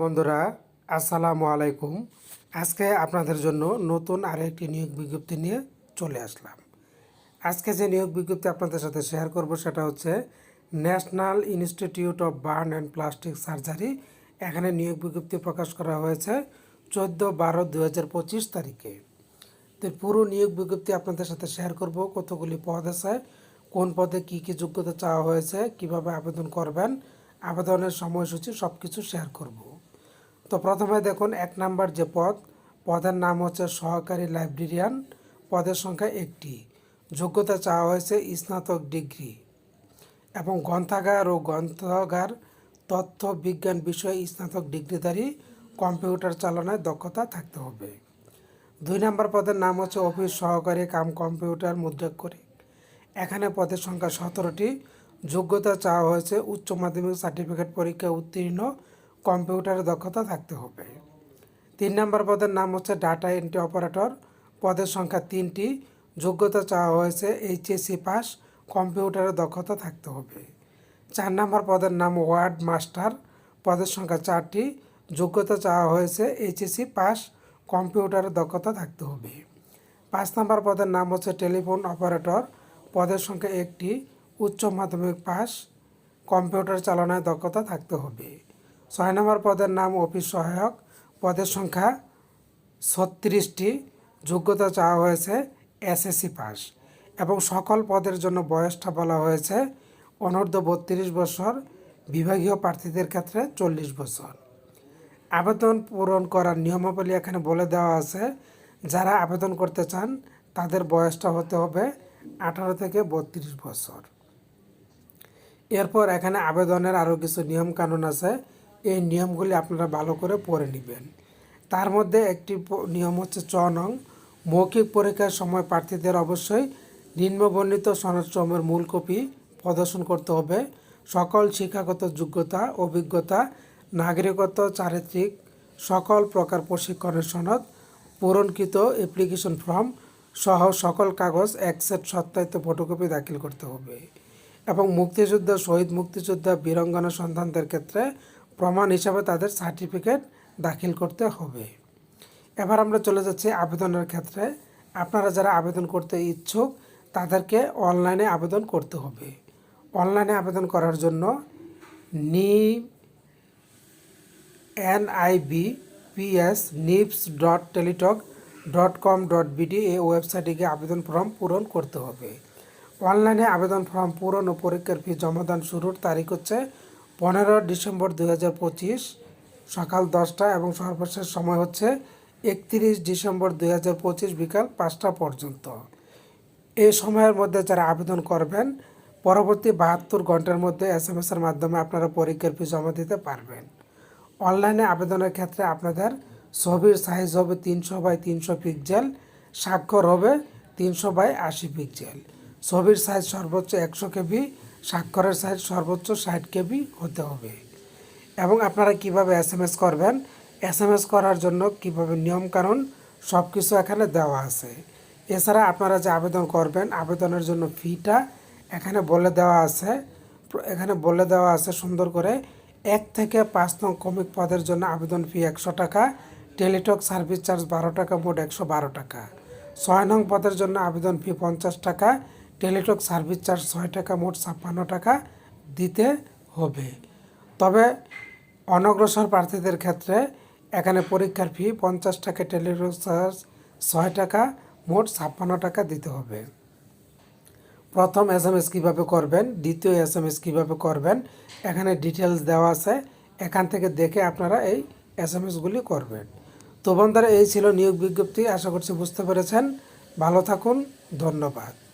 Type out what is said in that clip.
বন্ধুরা, আসসালামু আলাইকুম। আজকে আপনাদের জন্য নতুন আরেকটি নিয়োগ বিজ্ঞপ্তি নিয়ে চলে আসলাম। আজকে যে নিয়োগ বিজ্ঞপ্তি আপনাদের সাথে শেয়ার করব সেটা হচ্ছে National Institute of Burn and Plastic Surgery এখানে নিয়োগ বিজ্ঞপ্তি প্রকাশ করা হয়েছে চোদ্দ বারো দু তারিখে। তো পুরো নিয়োগ বিজ্ঞপ্তি আপনাদের সাথে শেয়ার করব, কতগুলি পদ আছে, কোন পদে কি কি যোগ্যতা চাওয়া হয়েছে, কীভাবে আবেদন করবেন আবেদনের সময়সূচি সব কিছু শেয়ার করব। তো প্রথমে দেখুন, এক নাম্বার যে পদ, পদের নাম হচ্ছে সহকারী লাইব্রেরিয়ান। পদের সংখ্যা একটি। যোগ্যতা চাওয়া হয়েছে স্নাতক ডিগ্রি। এবং গ্রন্থাগার ও গ্রন্থাগার তথ্য বিজ্ঞান বিষয়ে স্নাতক ডিগ্রিধারী কম্পিউটার চালনায় দক্ষতা থাকতে হবে। দুই নম্বর পদের নাম হচ্ছে অফিস সহকারী কাম কম্পিউটার মুদ্রাক্ষরিক। এখানে পদের সংখ্যা সতেরোটি। যোগ্যতা চাওয়া হয়েছে, উচ্চ মাধ্যমিক সার্টিফিকেট পরীক্ষা উত্তীর্ণ, কম্পিউটারে দক্ষতা থাকতে হবে। তিন নম্বর পদের নাম হচ্ছে ডাটা এন্ট্রি অপারেটর। পদের সংখ্যা তিনটি। যোগ্যতা চাওয়া হয়েছে, এইচএসসি পাস, কম্পিউটারে দক্ষতা থাকতে হবে। চার নম্বর পদের নাম ওয়ার্ড মাস্টার। পদের সংখ্যা চারটি। যোগ্যতা চাওয়া হয়েছে, এইচএসসি পাস, কম্পিউটারে দক্ষতা থাকতে হবে। পাঁচ নম্বর পদের নাম হচ্ছে টেলিফোন অপারেটর। পদের সংখ্যা একটি। উচ্চ মাধ্যমিক পাস, কম্পিউটার চালনায় দক্ষতা থাকতে হবে। ছয় নম্বর পদের নাম অফিস সহায়ক। পদের সংখ্যা ছত্রিশটি। যোগ্যতা চাওয়া হয়েছে এসএসসি পাস এবং সকল পদের জন্য বয়সটা বলা হয়েছে অনূর্ধ্ব বত্রিশ বছর, বিভাগীয় প্রার্থীদের ক্ষেত্রে চল্লিশ বছর। আবেদন পূরণ করার নিয়মাবলী এখানে বলে দেওয়া আছে, যারা আবেদন করতে চান তাদের বয়সটা হতে হবে আঠারো থেকে বত্রিশ বছর। এরপর এখানে আবেদনের আরও কিছু নিয়ম কানুন আছে। এই নিয়মগুলি আপনারা ভালো করে পড়ে নেবেন। তার মধ্যে একটি নিয়ম হচ্ছে চ নং, মৌখিক পরীক্ষার সময় প্রার্থীদের অবশ্যই নিম্নবর্ণিত সনদসমূহের মূল কপি প্রদর্শন করতে হবে। সকল শিক্ষাগত যোগ্যতা, অভিজ্ঞতা, নাগরিকত্ব, চারিত্রিক, সকল প্রকার প্রশিক্ষণের সনদ, পূরণকৃত অ্যাপ্লিকেশন ফর্ম সহ সকল কাগজ এক সেট সত্যায়িত ফটোকপি দাখিল করতে হবে। এবং মুক্তিযোদ্ধা, শহীদ মুক্তিযোদ্ধা, বীরঙ্গনা সন্তানদের ক্ষেত্রে প্রমাণ হিসাবে তাদের সার্টিফিকেট দাখিল করতে হবে। এবার আমরা চলে যাচ্ছি আবেদনের ক্ষেত্রে। আপনারা যারা আবেদন করতে ইচ্ছুক, তাদেরকে অনলাইনে আবেদন করতে হবে। অনলাইনে আবেদন করার জন্য নি NIB PS NIPS dot Teletalk dot com dot BD এই ওয়েবসাইটে গিয়ে আবেদন ফর্ম পূরণ করতে হবে। অনলাইনে আবেদন ফর্ম পূরণ ও পরীক্ষার ফি জমাদান শুরুর তারিখ হচ্ছে পনেরো ডিসেম্বর দুই হাজার পঁচিশ, সকাল দশটা এবং সর্বশেষ সময় হচ্ছে একত্রিশ ডিসেম্বর দুই হাজার পঁচিশ বিকাল পাঁচটা পর্যন্ত। এই সময়ের মধ্যে যারা আবেদন করবেন, পরবর্তী বাহাত্তর ঘণ্টার মধ্যে এস এম এর মাধ্যমে আপনারা পরীক্ষার ফি জমা দিতে পারবেন। অনলাইনে আবেদনের ক্ষেত্রে আপনাদের ছবির সাইজ হবে তিনশো বাই তিনশো পিক্সেল স্বাক্ষর হবে তিনশো বাই আশি পিক্সেল ছবির সাইজ সর্বোচ্চ একশো কেবি, স্বাক্ষরের সাইজ সর্বোচ্চ ষাট কেবি হতে হবে। এবং আপনারা কীভাবে এস এম এস করবেন? এস এম এস করার জন্য কীভাবে নিয়মকানুন সব কিছু এখানে দেওয়া আছে। এছাড়া আপনারা যে আবেদন করবেন, আবেদনের জন্য ফিটা এখানে বলে দেওয়া আছে। এখানে বলে দেওয়া আছে সুন্দর করে, এক থেকে পাঁচ নং কমিক পদের জন্য আবেদন ফি একশো টাকা, টেলিটক সার্ভিস চার্জ বারো টাকা, মোট একশো বারো টাকা। ছয় নং পদের জন্য আবেদন ফি পঞ্চাশ টাকা টেলিটক সার্ভিস চার্জ ছয় টাকা, মোট ছাপ্পান্ন টাকা দিতে হবে। তবে অনগ্রসর প্রার্থীদের ক্ষেত্রে এখানে পরীক্ষার ফি পঞ্চাশ টাকা, টেলিটক চার্জ ছয় টাকা, মোট ছাপ্পান্ন টাকা দিতে হবে। প্রথম এস এম এস কীভাবে করবেন, দ্বিতীয় এস এম এস কীভাবে করবেন, এখানে ডিটেলস দেওয়া আছে। এখান থেকে দেখে আপনারা এই এস এম এসগুলি করবেন। তো বন্ধুরা, এই ছিল নিয়োগ বিজ্ঞপ্তি। আশা করছি বুঝতে পেরেছেন। ভালো থাকুন। ধন্যবাদ।